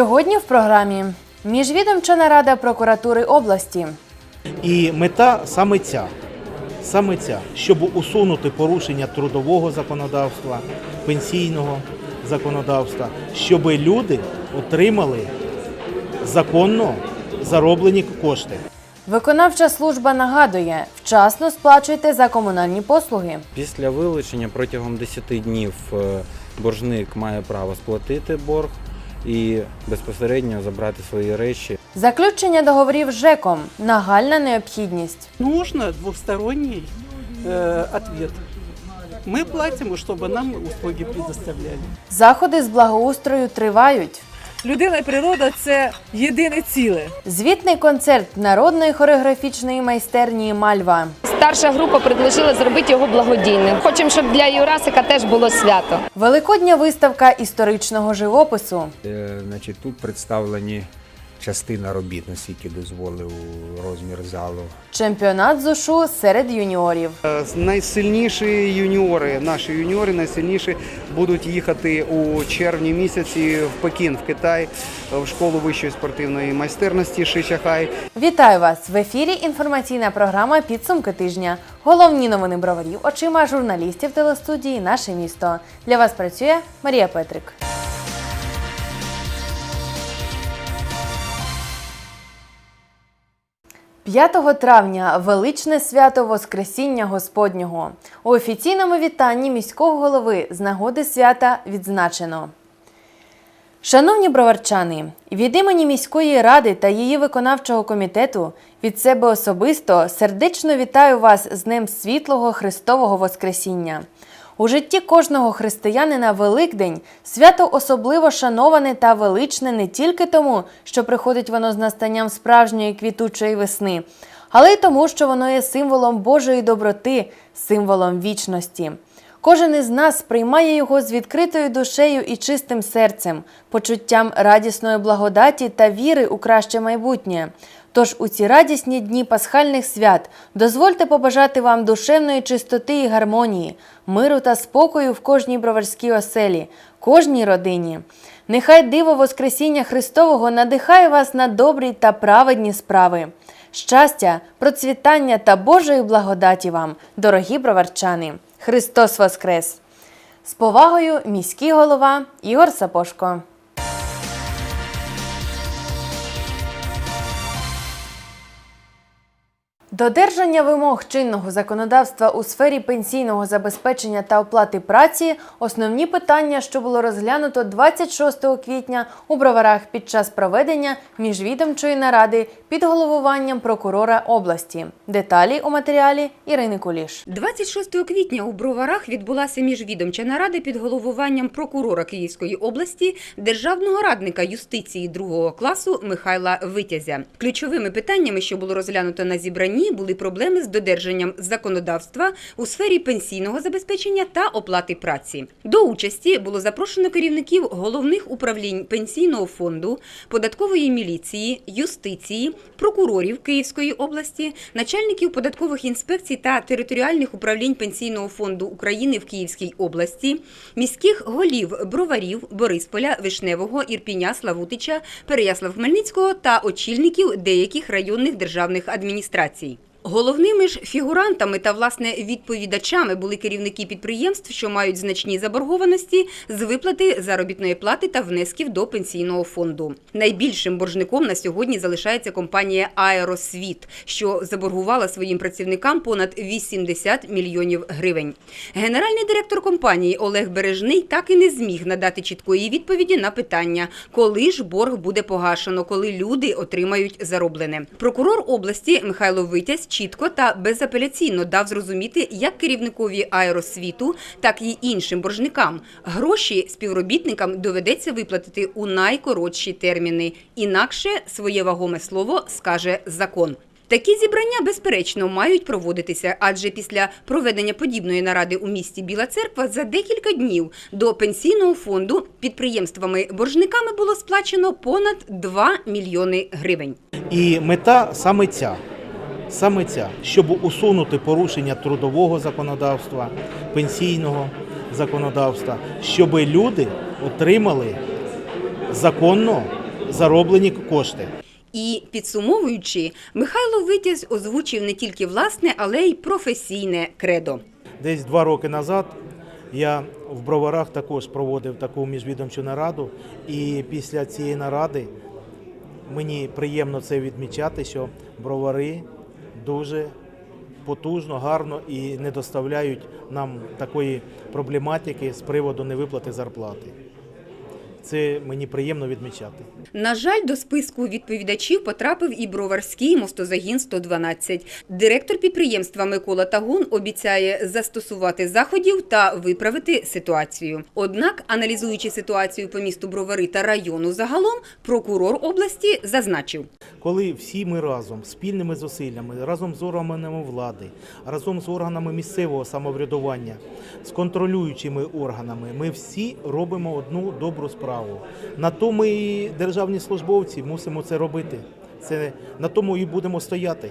Сьогодні в програмі Міжвідомча нарада прокуратури області. І мета саме ця, саме ця, щоб усунути порушення трудового законодавства, пенсійного законодавства, щоб люди отримали законно зароблені кошти. Виконавча служба нагадує, вчасно сплачуйте за комунальні послуги. Після вилучення протягом 10 днів е, боржник має право сплатити борг і безпосередньо забрати свої речі. Заключення договорів з ЖЕКом нагальна необхідність. Нужно двухсторонний э, ответ. Мы платим, чтобы нам услуги предоставляли. Заходи з благоустрою тривають. Людина і природа це єдине ціле. Звітний концерт народної хореографічної майстерні Мальва. Старша група предложила зробити його благодійним. Хочемо, щоб для Юрасика теж було свято. Великодня виставка історичного живопису. Е, Значить, тут представлені частина робіт, наскільки дозволив розмір залу. Чемпіонат з ушу серед юніорів. Е, Найсильніші юніори, наші юніори найсильніші будуть їхати у червні місяці в Пекін, в Китай, в школу вищої спортивної майстерності Шичахай. Вітаю вас в ефірі. Інформаційна програма Підсумки тижня. Головні новини броварів очима журналістів телестудії Наше місто. Для вас працює Марія Петрик. «5 травня величне свято Воскресіння Господнього. У офіційному вітанні міського голови з нагоди свята відзначено. Шановні броварчани, від імені міської ради та її виконавчого комітету від себе особисто сердечно вітаю вас з Днем Світлого Христового Воскресіння. У житті кожного християнина Великдень свято особливо шановане та величне не тільки тому, що приходить воно з настанням справжньої квітучої весни, але й тому, що воно є символом Божої доброти, символом вічності. Кожен із нас сприймає його з відкритою душею і чистим серцем, почуттям радісної благодаті та віри у краще майбутнє. Тож у ці радісні дні пасхальних свят дозвольте побажати вам душевної чистоти і гармонії, миру та спокою в кожній броварській оселі, кожній родині. Нехай диво Воскресіння Христового надихає вас на добрі та праведні справи. Щастя, процвітання та Божої благодаті вам, дорогі броварчани! Христос Воскрес! З повагою міський голова Ігор Сапошко. Додержання вимог чинного законодавства у сфері пенсійного забезпечення та оплати праці основні питання, що було розглянуто 26 квітня у броварах під час проведення міжвідомчої наради під головуванням прокурора області. Деталі у матеріалі Ірини Куліш. 26 квітня у Броварах відбулася міжвідомча нарада під головуванням прокурора Київської області, державного радника юстиції другого класу Михайла Витязя. Ключовими питаннями, що було розглянуто на зібранні, були проблеми з додержанням законодавства у сфері пенсійного забезпечення та оплати праці. До участі було запрошено керівників головних управлінь пенсійного фонду, податкової міліції, юстиції, прокурорів Київської області, начальників податкових інспекцій та територіальних управлінь пенсійного фонду України в Київській області, міських голів Броварів, Борисполя, Вишневого, Ірпіня, Славутича, Переяслав-Хмельницького та очільників деяких районних державних адміністрацій. Головними ж фігурантами та власне відповідачами були керівники підприємств, що мають значні заборгованості з виплати заробітної плати та внесків до пенсійного фонду. Найбільшим боржником на сьогодні залишається компанія Аеросвіт, що заборгувала своїм працівникам понад 80 мільйонів гривень. Генеральний директор компанії Олег Бережний так і не зміг надати чіткої відповіді на питання, коли ж борг буде погашено, коли люди отримають зароблене. Прокурор області Михайло Витязь чітко та безапеляційно дав зрозуміти як керівникові аеросвіту, так і іншим боржникам. Гроші співробітникам доведеться виплатити у найкоротші терміни. Інакше своє вагоме слово скаже закон. Такі зібрання, безперечно, мають проводитися, адже після проведення подібної наради у місті Біла Церква за декілька днів до пенсійного фонду підприємствами-боржниками було сплачено понад 2 мільйони гривень. І мета саме ця, саме ця, щоб усунути порушення трудового законодавства, пенсійного законодавства, щоб люди отримали законно зароблені кошти. І підсумовуючи, Михайло Витязь озвучив не тільки власне, але й професійне кредо. Десь два роки назад я в Броварах також проводив таку міжвідомчу нараду, і після цієї наради мені приємно це відмічати, що бровари дуже потужно, гарно і не доставляють нам такої проблематики з приводу невиплати зарплати. Це мені приємно відмічати. На жаль, до списку відповідачів потрапив і броварський мостозагін 112. Директор підприємства Микола Тагун обіцяє застосувати заходів та виправити ситуацію. Однак, аналізуючи ситуацію по місту Бровари та району загалом, прокурор області зазначив. Коли всі ми разом, спільними зусиллями, разом з органами влади, разом з органами місцевого самоврядування, з контролюючими органами, ми всі робимо одну добру справу. На то ми і державні службовці мусимо це робити. Це на тому і будемо стояти.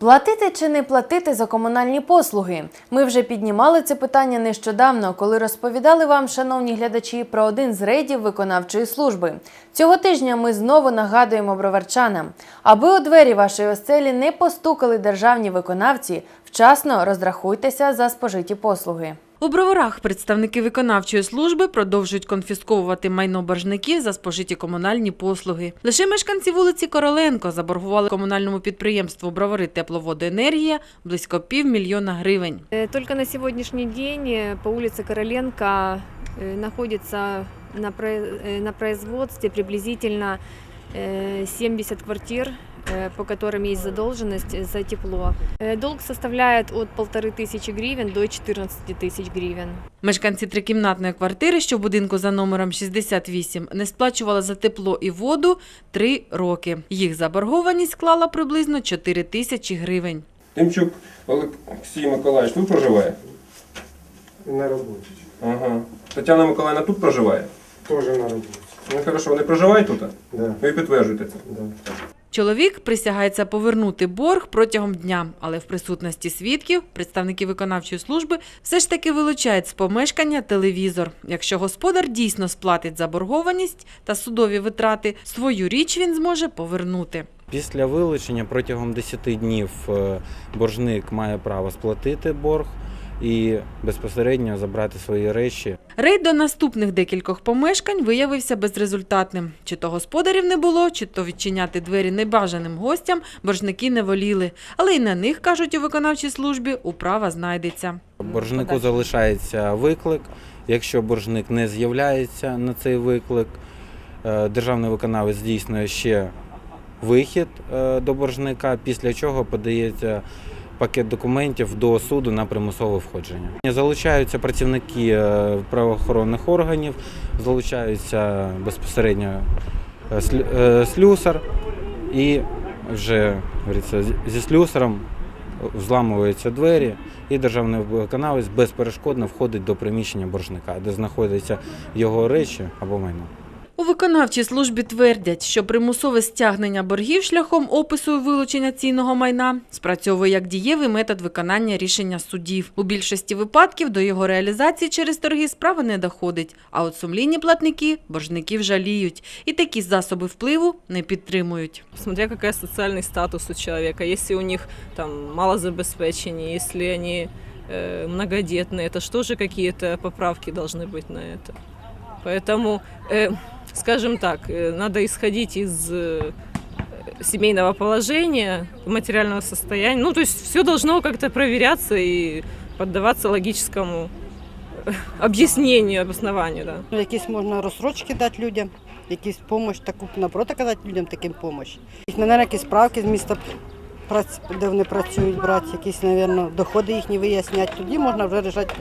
Платити чи не платити за комунальні послуги? Ми вже піднімали це питання нещодавно, коли розповідали вам, шановні глядачі, про один з рейдів виконавчої служби. Цього тижня ми знову нагадуємо броварчанам, аби у двері вашої оселі не постукали державні виконавці, вчасно розрахуйтеся за спожиті послуги. У броварах представники виконавчої служби продовжують конфісковувати майно боржників за спожиті комунальні послуги. Лише мешканці вулиці Короленко заборгували комунальному підприємству Бровари тепловодоенергія близько півмільйона гривень. Э, Только на сегодняшний день э, по улице Короленко э, находится на, про- э, на производстве приблизительно э, 70 квартир, э, по которым есть задолженность за тепло. Э, Долг составляет от полторы тысячи гривен до 14 тысяч гривен. Мешканці трикімнатної квартири, що в будинку за номером 68, не сплачували за тепло і воду три роки. Їх заборгованість склала приблизно 4 тисячі гривень. Тимчук Олексій Миколаївич тут проживає? На роботі. Ага. Тетяна Миколаївна тут проживає? Теж на роботі. Ну хорошо, вони проживають тут? Да, Ви підтверджуєте це? да. Чоловік присягається повернути борг протягом дня, але в присутності свідків представники виконавчої служби все ж таки вилучають з помешкання телевізор. Якщо господар дійсно сплатить заборгованість та судові витрати, свою річ він зможе повернути. Після вилучення протягом 10 днів е, боржник має право сплатити борг і безпосередньо забрати свої речі. Рейд до наступних декількох помешкань виявився безрезультатним. Чи то господарів не було, чи то відчиняти двері небажаним гостям боржники не воліли. Але й на них, кажуть у виконавчій службі, управа знайдеться. Боржнику залишається виклик. Якщо боржник не з'являється на цей виклик, е, державний виконавець здійснює ще вихід е, до боржника, після чого подається пакет документів до суду на примусове входження. Залучаються працівники е, правоохоронних органів, залучаються безпосередньо е, е, слюсар і вже зі слюсаром взламуються двері, і державний виконавець безперешкодно входить до приміщення боржника, де знаходяться його речі або майно. У виконавчій службі твердять, що примусове стягнення боргів шляхом опису і вилучення цінного майна спрацьовує як дієвий метод виконання рішення судів. У більшості випадків до його реалізації через торги справа не доходить. А от сумлінні платники боржників жаліють і такі засоби впливу не підтримують. Смотря какой социальный статус у человека. Если у них там мало забеспечения, если они э, многодетные, это что же какие-то поправки должны быть на это. Поэтому, э, скажем так, э, надо исходить из э, семейного положения, материального состояния. Ну, то есть все должно как-то проверяться и поддаваться логическому э, объяснению, обоснованию. Да. Ну, Якісь можна розсрочки дати людям, якісь допомогу таку напроти казати людям таким допомогу. Мене якісь справки з міста прац- де вони працюють, брати, якісь, мабуть, доходи їхні виясняти. Тоді можна вже рішати,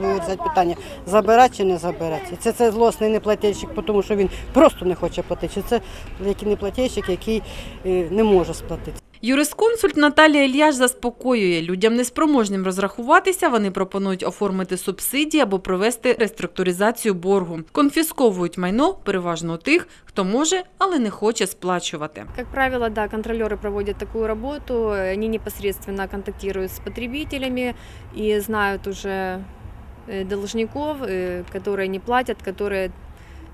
питання, забирати чи не забирати. І це, це злосний неплательщик, тому що він просто не хоче платити. Чи це який неплательщик, який е, не може сплатити. Юрисконсульт Наталія Ільяш заспокоює людям неспроможним розрахуватися. Вони пропонують оформити субсидії або провести реструктуризацію боргу. Конфісковують майно переважно у тих, хто може, але не хоче сплачувати. Как правило, да, контролеры проводят такую работу, они непосредственно контактируют с потребителями и знают уже э, должников, э, которые не платят, которые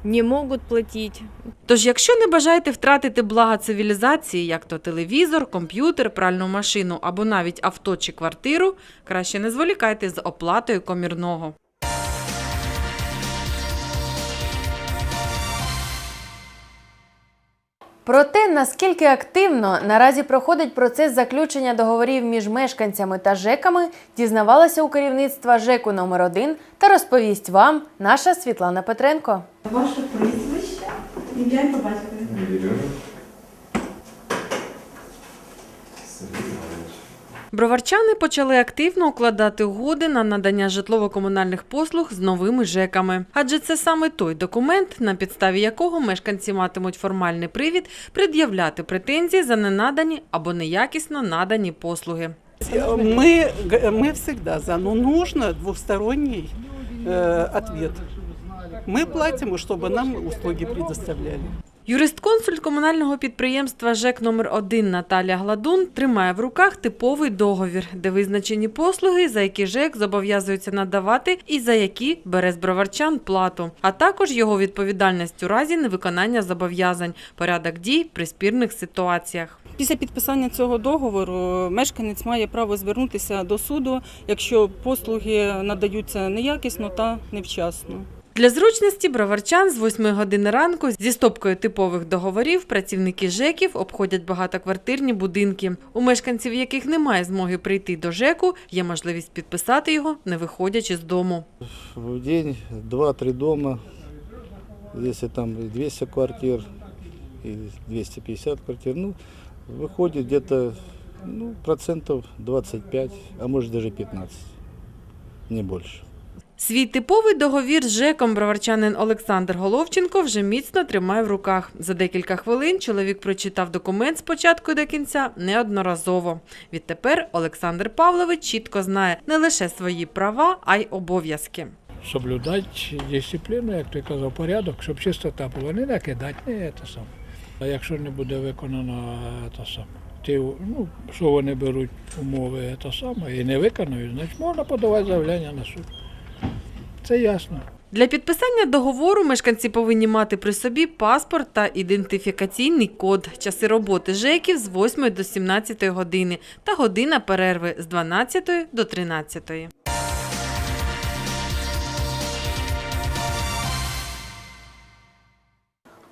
не можуть платити. Тож, якщо не бажаєте втратити блага цивілізації, як то телевізор, комп'ютер, пральну машину або навіть авто чи квартиру, краще не зволікайте з оплатою комірного. Про те, наскільки активно наразі проходить процес заключення договорів між мешканцями та ЖЕКами, дізнавалася у керівництва ЖЕКу номер 1 та розповість вам наша Світлана Петренко. Ваше прізвище, ім'я і по батькові. Броварчани почали активно укладати угоди на надання житлово-комунальних послуг з новими ЖЕКами. Адже це саме той документ, на підставі якого мешканці матимуть формальний привід пред'являти претензії за ненадані або неякісно надані послуги. Мы, г- мы всегда за, но нужно двухсторонний э, ответ. Мы платим, чтобы нам услуги предоставляли. Юрист-консульт комунального підприємства ЖЕК номер 1 Наталя Гладун тримає в руках типовий договір, де визначені послуги, за які ЖЕК зобов'язується надавати і за які бере з броварчан плату, а також його відповідальність у разі невиконання зобов'язань, порядок дій при спірних ситуаціях. Після підписання цього договору мешканець має право звернутися до суду, якщо послуги надаються неякісно та невчасно. Для зручності броварчан з 8 години ранку зі стопкою типових договорів працівники ЖЕКів обходять багатоквартирні будинки, у мешканців яких немає змоги прийти до ЖЕКу, є можливість підписати його, не виходячи з дому. в день 2-3 дома, если там 200 квартир, и 250 квартир, ну, выходит где-то ну, процентов 25, а может даже 15, не больше. Свій типовий договір з ЖЕКом броварчанин Олександр Головченко вже міцно тримає в руках. За декілька хвилин чоловік прочитав документ з початку до кінця неодноразово. Відтепер Олександр Павлович чітко знає не лише свої права, а й обов'язки. соблюдати дисципліну, як ти казав, порядок, щоб чистота була, не накидати, не це саме. А якщо не буде виконано це саме, ті, ну, що вони беруть умови це саме і не виконують, значить можна подавати заявлення на суд. Це ясно. Для підписання договору мешканці повинні мати при собі паспорт та ідентифікаційний код, часи роботи ЖЕКів з 8 до 17 години та година перерви з 12 до 13.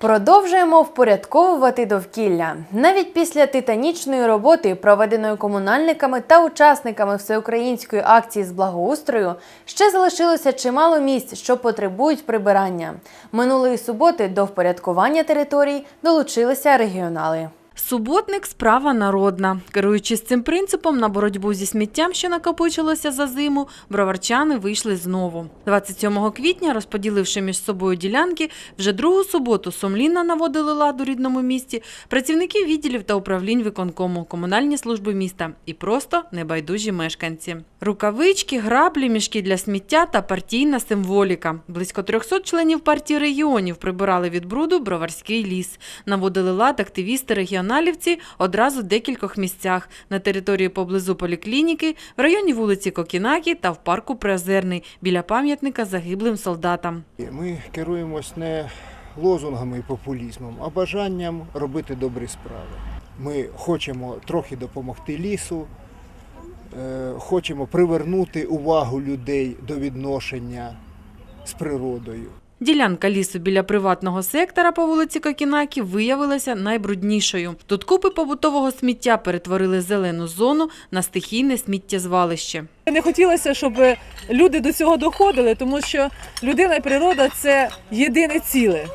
Продовжуємо впорядковувати довкілля. Навіть після титанічної роботи, проведеної комунальниками та учасниками всеукраїнської акції з благоустрою, ще залишилося чимало місць, що потребують прибирання. Минулої суботи до впорядкування територій долучилися регіонали. Суботник справа народна. Керуючись цим принципом, на боротьбу зі сміттям, що накопичилося за зиму, броварчани вийшли знову. 27 квітня, розподіливши між собою ділянки, вже другу суботу сумлінно наводили лад у рідному місті працівники відділів та управлінь виконкому, комунальні служби міста і просто небайдужі мешканці. Рукавички, граблі, мішки для сміття та партійна символіка. Близько 300 членів партії регіонів прибирали від бруду броварський ліс. Наводили лад активісти регіоналівці одразу в декількох місцях на території поблизу поліклініки, в районі вулиці Кокінакі та в парку Приозерний біля пам'ятника загиблим солдатам. Ми керуємось не лозунгами і популізмом, а бажанням робити добрі справи. Ми хочемо трохи допомогти лісу, е, хочемо привернути увагу людей до відношення з природою. Ділянка лісу біля приватного сектора по вулиці Кокінакі виявилася найбруднішою. Тут купи побутового сміття перетворили зелену зону на стихійне сміттєзвалище. Не хотілося, щоб люди до цього доходили, тому що людина і природа це єдине ціле.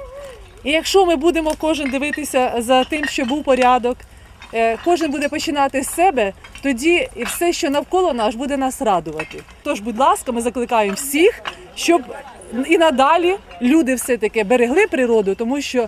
І якщо ми будемо кожен дивитися за тим, що був порядок, е, кожен буде починати з себе, тоді і все, що навколо нас, буде нас радувати. Тож, будь ласка, ми закликаємо всіх, щоб і надалі люди все-таки берегли природу, тому що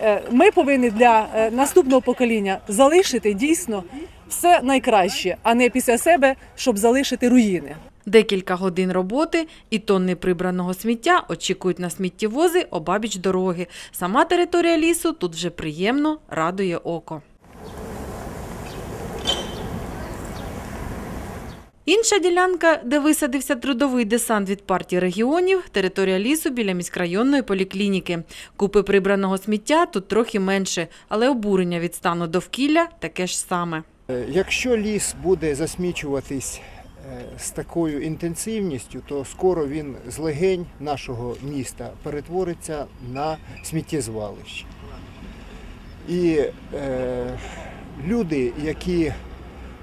е, ми повинні для е, наступного покоління залишити дійсно все найкраще, а не після себе, щоб залишити руїни. Декілька годин роботи і тонни прибраного сміття очікують на сміттєвози обабіч дороги. Сама територія лісу тут вже приємно радує око. Інша ділянка, де висадився трудовий десант від партії регіонів, територія лісу біля міськрайонної поліклініки. Купи прибраного сміття тут трохи менше, але обурення від стану довкілля таке ж саме. Е, Якщо ліс буде засмічуватись е, з такою інтенсивністю, то скоро він з легень нашого міста перетвориться на сміттєзвалище. І е, люди, які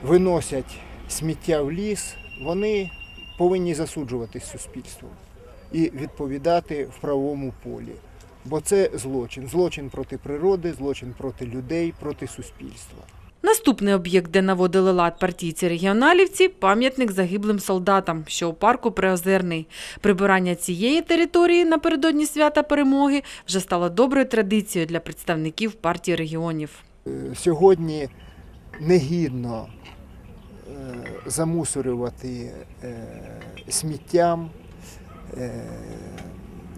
виносять сміття в ліс, вони повинні засуджуватись суспільством і відповідати в правовому полі. Бо це злочин. Злочин проти природи, злочин проти людей, проти суспільства. Наступний об'єкт, де наводили лад партійці регіоналівці – пам'ятник загиблим солдатам, що у парку Приозерний. Прибирання цієї території напередодні свята перемоги вже стало доброю традицією для представників партії регіонів. Е, Сьогодні негідно замусорювати е, сміттям е,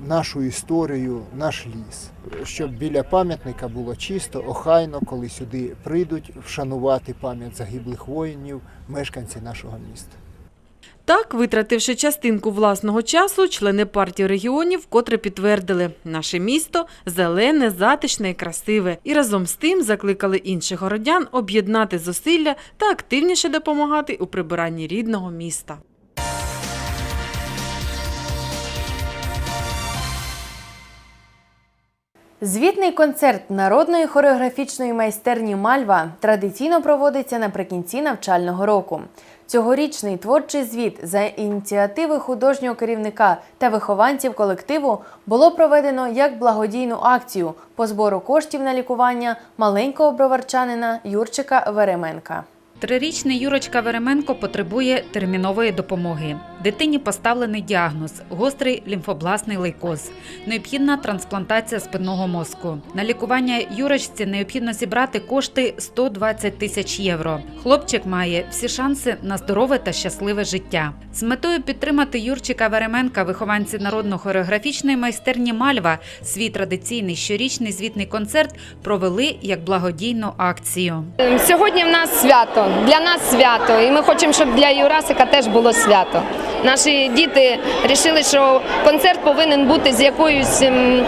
нашу історію, наш ліс, щоб біля пам'ятника було чисто, охайно, коли сюди прийдуть вшанувати пам'ять загиблих воїнів, мешканці нашого міста. Так, витративши частинку власного часу, члени партії регіонів вкотре підтвердили – наше місто зелене, затишне і красиве. І разом з тим закликали інших городян об'єднати зусилля та активніше допомагати у прибиранні рідного міста. Звітний концерт народної хореографічної майстерні Мальва традиційно проводиться наприкінці навчального року. Цьогорічний творчий звіт за ініціативи художнього керівника та вихованців колективу було проведено як благодійну акцію по збору коштів на лікування маленького броварчанина Юрчика Веременка. Трирічний Юрочка Веременко потребує термінової допомоги. Дитині поставлений діагноз гострий лімфобластний лейкоз. Необхідна трансплантація спинного мозку. На лікування Юрочці необхідно зібрати кошти 120 тисяч євро. Хлопчик має всі шанси на здорове та щасливе життя. З метою підтримати Юрчика Веременка вихованці народно-хореографічної майстерні Мальва свій традиційний щорічний звітний концерт провели як благодійну акцію. Сьогодні в нас свято, для нас свято, і ми хочемо, щоб для Юрасика теж було свято. Наші діти вирішили, що концерт повинен бути з якоюсь ем,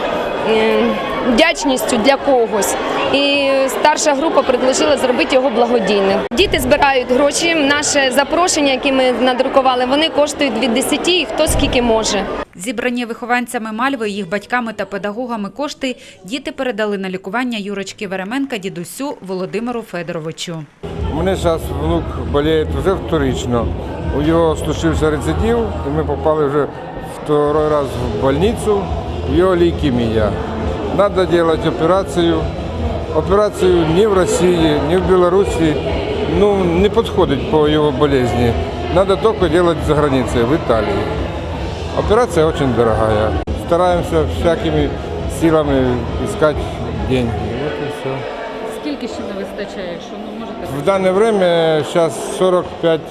ем, вдячністю для когось. І старша група предложила зробити його благодійним. Діти збирають гроші. Наше запрошення, яке ми надрукували, вони коштують від 10 і хто скільки може. Зібрані вихованцями Мальви, їх батьками та педагогами кошти діти передали на лікування Юрочки Веременка дідусю Володимиру Федоровичу. У мене зараз внук боліє вже вторично. У його случився рецидив, і ми попали вже второй раз в больницю. У його лейкемія. Треба робити операцію. Операцію ні в Росії, ні в Білорусі ну, не підходить по його болезні. Треба тільки робити за границей, в Італії. Операція дуже дорогая. Стараємося всякими силами шукати гроші. Вот і все. Скільки ще не вистачає, якщо ну можете? В данное время сейчас 45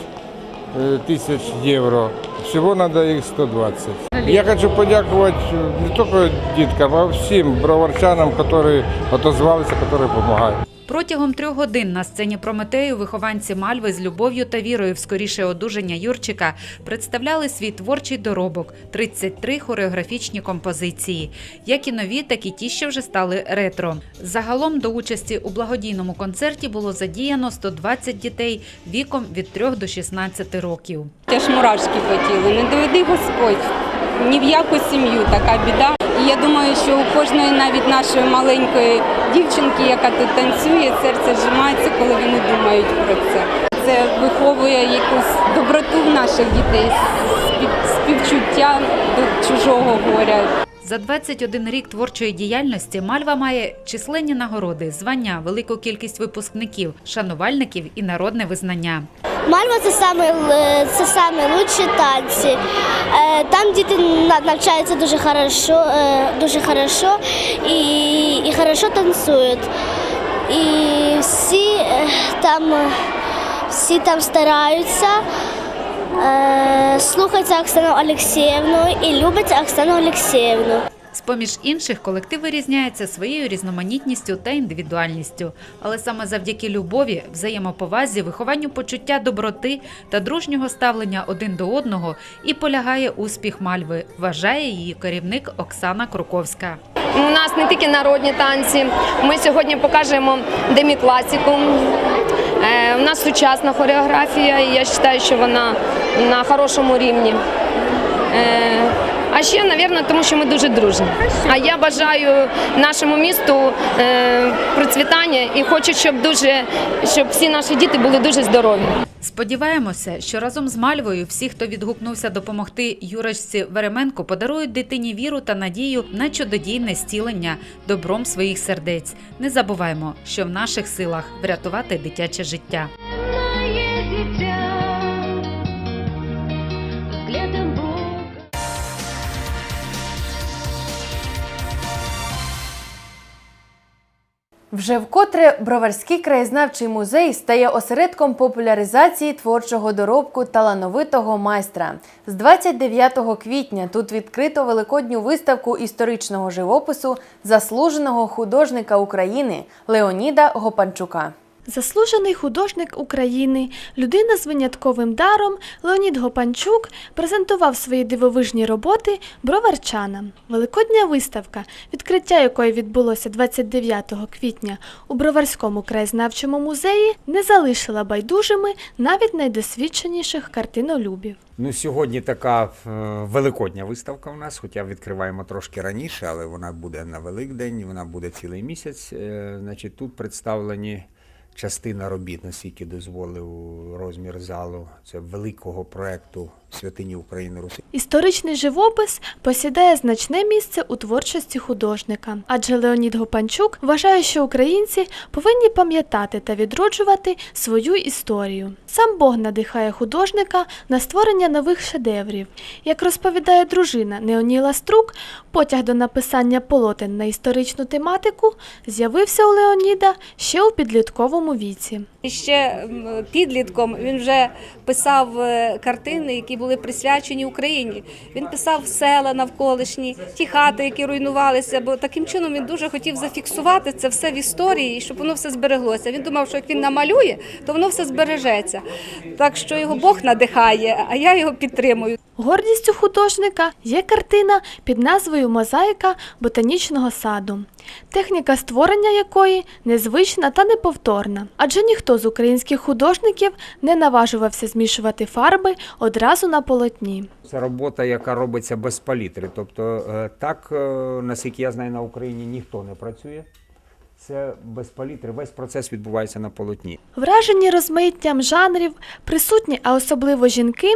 э, тысяч евро. Всего надо их 120. Я хочу подякувати не тільки діткам, а всім броварчанам, які отозвалися, які допомагають. Протягом трьох годин на сцені Прометею вихованці Мальви з любов'ю та вірою в скоріше одужання Юрчика представляли свій творчий доробок 33 хореографічні композиції, як і нові, так і ті, що вже стали ретро. Загалом до участі у благодійному концерті було задіяно 120 дітей віком від 3 до 16 років. Теж мурашки по тілу. Не доведи Господь ні в яку сім'ю така біда. Я думаю, що у кожної навіть нашої маленької дівчинки, яка тут танцює, серце зжимається, коли вони думають про це. Це виховує якусь доброту в наших дітей, спів- співчуття до чужого горя. За 21 рік творчої діяльності Мальва має численні нагороди, звання, велику кількість випускників, шанувальників і народне визнання. Мальва це саме це саме лучші танці. Е, Там діти навчаються дуже хорошо, е, дуже хорошо і, і хорошо танцюють. І всі е, там всі там стараються. е, Слухаються Оксану Олексіївну і люблять Оксану Олексіївну. З-поміж інших колектив вирізняється своєю різноманітністю та індивідуальністю, але саме завдяки любові, взаємоповазі, вихованню почуття доброти та дружнього ставлення один до одного і полягає успіх Мальви, вважає її керівник Оксана Круковська. У нас не тільки народні танці. Ми сьогодні покажемо демікласику. Е, У нас сучасна хореографія, і я вважаю, що вона на хорошому рівні. Ще, мабуть, тому що ми дуже дружні. А я бажаю нашому місту е, процвітання і хочу, щоб дуже щоб всі наші діти були дуже здорові. Сподіваємося, що разом з Мальвою всі, хто відгукнувся допомогти Юрочці Веременко, подарують дитині віру та надію на чудодійне зцілення добром своїх сердець. Не забуваємо, що в наших силах врятувати дитяче життя. Вже вкотре Броварський краєзнавчий музей стає осередком популяризації творчого доробку талановитого майстра. З 29 квітня тут відкрито великодню виставку історичного живопису заслуженого художника України Леоніда Гопанчука. Заслужений художник України, людина з винятковим даром Леонід Гопанчук презентував свої дивовижні роботи броварчанам. Великодня виставка, відкриття якої відбулося 29 квітня у Броварському краєзнавчому музеї, не залишила байдужими навіть найдосвідченіших картинолюбів. Ну, сьогодні така е, великодня виставка у нас, хоча відкриваємо трошки раніше, але вона буде на Великдень, вона буде цілий місяць. Е, Значить, тут представлені частина робіт, наскільки дозволив розмір залу. Це великого проекту святині України Руси. Історичний живопис посідає значне місце у творчості художника, адже Леонід Гопанчук вважає, що українці повинні пам'ятати та відроджувати свою історію. Сам Бог надихає художника на створення нових шедеврів. Як розповідає дружина Неоніла Струк, потяг до написання полотен на історичну тематику з'явився у Леоніда ще у підлітковому віці. Ще підлітком він вже писав е, картини, які були присвячені Україні. Він писав села навколишні, ті хати, які руйнувалися, бо таким чином він дуже хотів зафіксувати це все в історії, щоб воно все збереглося. Він думав, що як він намалює, то воно все збережеться. Так що його Бог надихає, а я його підтримую. Гордістю художника є картина під назвою Мозаїка ботанічного саду, техніка створення якої незвична та неповторна, адже ніхто з українських художників не наважувався змішувати фарби одразу на полотні. Це робота, яка робиться без палітри. Тобто, е, так, е, наскільки я знаю, на Україні ніхто не працює. Це без палітри, весь процес відбувається на полотні. Вражені розмаїттям жанрів, присутні, а особливо жінки,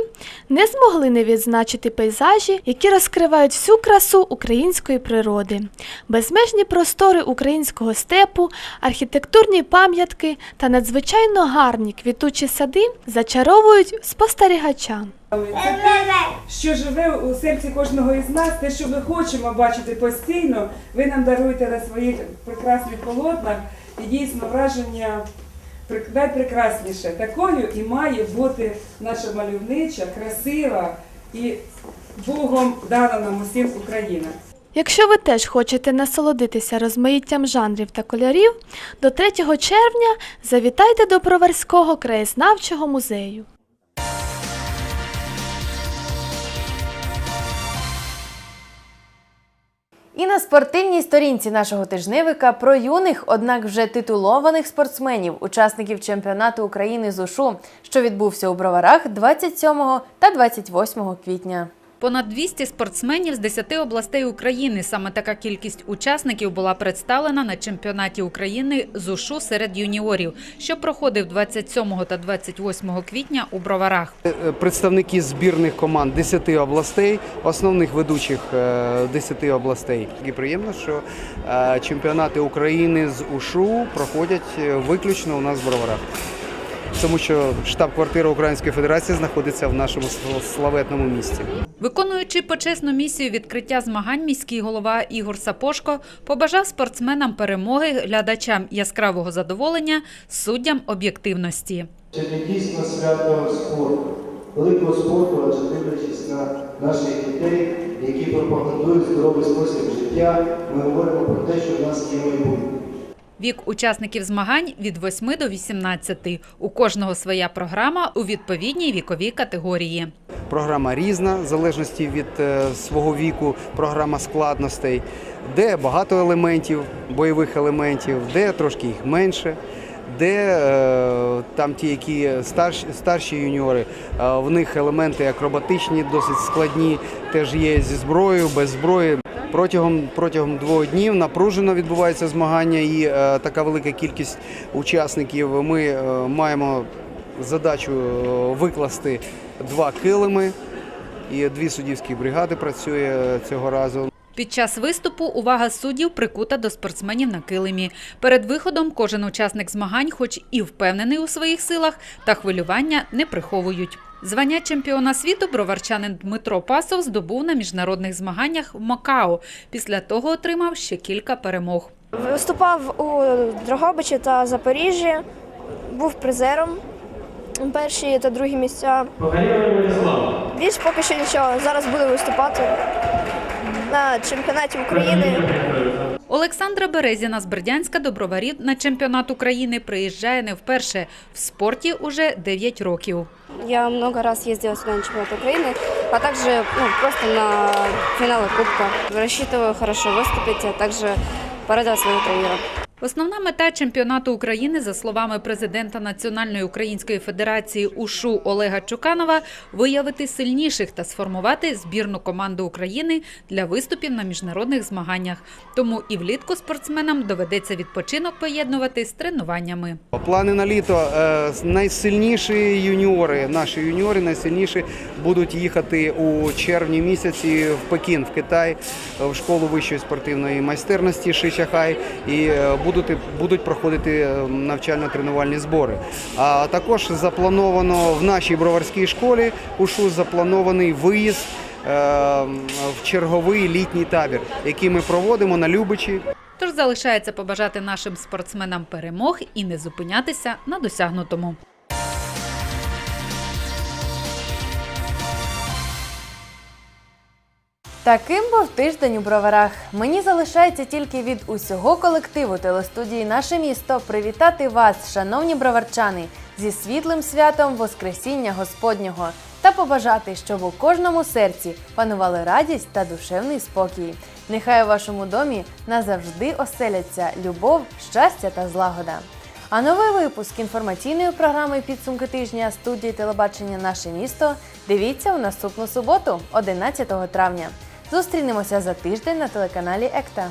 не змогли не відзначити пейзажі, які розкривають всю красу української природи, безмежні простори українського степу, архітектурні пам'ятки та надзвичайно гарні квітучі сади зачаровують спостерігача. Це те, що живе у серці кожного із нас, те, що ми хочемо бачити постійно. Ви нам даруєте на своїх прекрасних полотнах і дійсно враження найпрекрасніше. Такою і має бути наша мальовнича, красива і Богом дана нам усім Україна. Якщо ви теж хочете насолодитися розмаїттям жанрів та кольорів, до 3 червня завітайте до Броварського краєзнавчого музею. І на спортивній сторінці нашого тижневика про юних, однак вже титулованих спортсменів, учасників чемпіонату України з УШУ, що відбувся у Броварах 27 та 28 квітня. Понад 200 спортсменів з 10 областей України. Саме така кількість учасників була представлена на чемпіонаті України з УШУ серед юніорів, що проходив 27 та 28 квітня у Броварах. Е, Представники збірних команд 10 областей, основних ведучих е, 10 областей. І приємно, що е, чемпіонати України з УШУ проходять е, виключно у нас в Броварах. Тому що штаб-квартира Української Федерації знаходиться в нашому славетному місті. Виконуючи почесну місію відкриття змагань, міський голова Ігор Сапошко побажав спортсменам перемоги, глядачам яскравого задоволення, суддям об'єктивності. Сьогодні дійсно свято спорту, великого спорту, адже дивлячись на наших дітей, які пропагандують здоровий спосіб життя, ми говоримо про те, що в нас є майбутнє. Вік учасників змагань від 8 до 18. У кожного своя програма у відповідній віковій категорії. Програма різна, в залежності від е, свого віку, програма складностей, де багато елементів, бойових елементів, де трошки їх менше, де е, там ті, які старші, старші юніори, е, в них елементи акробатичні, досить складні, теж є зі зброєю, без зброї. Протягом протягом двох днів напружено відбуваються змагання, і е, така велика кількість учасників. Ми е, маємо задачу е, викласти два килими, і дві суддівські бригади працює е, цього разу. Під час виступу увага суддів прикута до спортсменів на килимі. Перед виходом кожен учасник змагань, хоч і впевнений у своїх силах, та хвилювання не приховують. Звання чемпіона світу броварчанин Дмитро Пасов здобув на міжнародних змаганнях в Макао. Після того отримав ще кілька перемог. Виступав у Дрогобичі та Запоріжжі, був призером перші та другі місця. Більш поки що нічого. Зараз буду виступати на чемпіонаті України. Олександра Березіна з Бердянська до броварів на чемпіонат України приїжджає не вперше. В спорті уже 9 років. Я много раз ездила сюда на чемпионат Украины, а также ну, просто на финалы Кубка. Рассчитываю хорошо выступить, а также порадовать своего тренера. Основна мета чемпіонату України, за словами президента Національної української федерації УШУ Олега Чуканова, виявити сильніших та сформувати збірну команду України для виступів на міжнародних змаганнях. Тому і влітку спортсменам доведеться відпочинок поєднувати з тренуваннями. Плани на літо е, найсильніші юніори, наші юніори найсильніші будуть їхати у червні місяці в Пекін, в Китай, в школу вищої спортивної майстерності Шишахай і е, будуть, будуть проходити е, навчально-тренувальні збори. А також заплановано в нашій броварській школі УШУ запланований виїзд е, в черговий літній табір, який ми проводимо на Любичі. Тож залишається побажати нашим спортсменам перемог і не зупинятися на досягнутому. Таким був тиждень у броварах. Мені залишається тільки від усього колективу телестудії Наше місто привітати вас, шановні броварчани, зі світлим святом Воскресіння Господнього та побажати, щоб у кожному серці панували радість та душевний спокій. Нехай у вашому домі назавжди оселяться любов, щастя та злагода. А новий випуск інформаційної програми Підсумки тижня студії телебачення Наше місто дивіться у наступну суботу, 11 травня. Зустрінемося за тиждень на телеканалі Екта.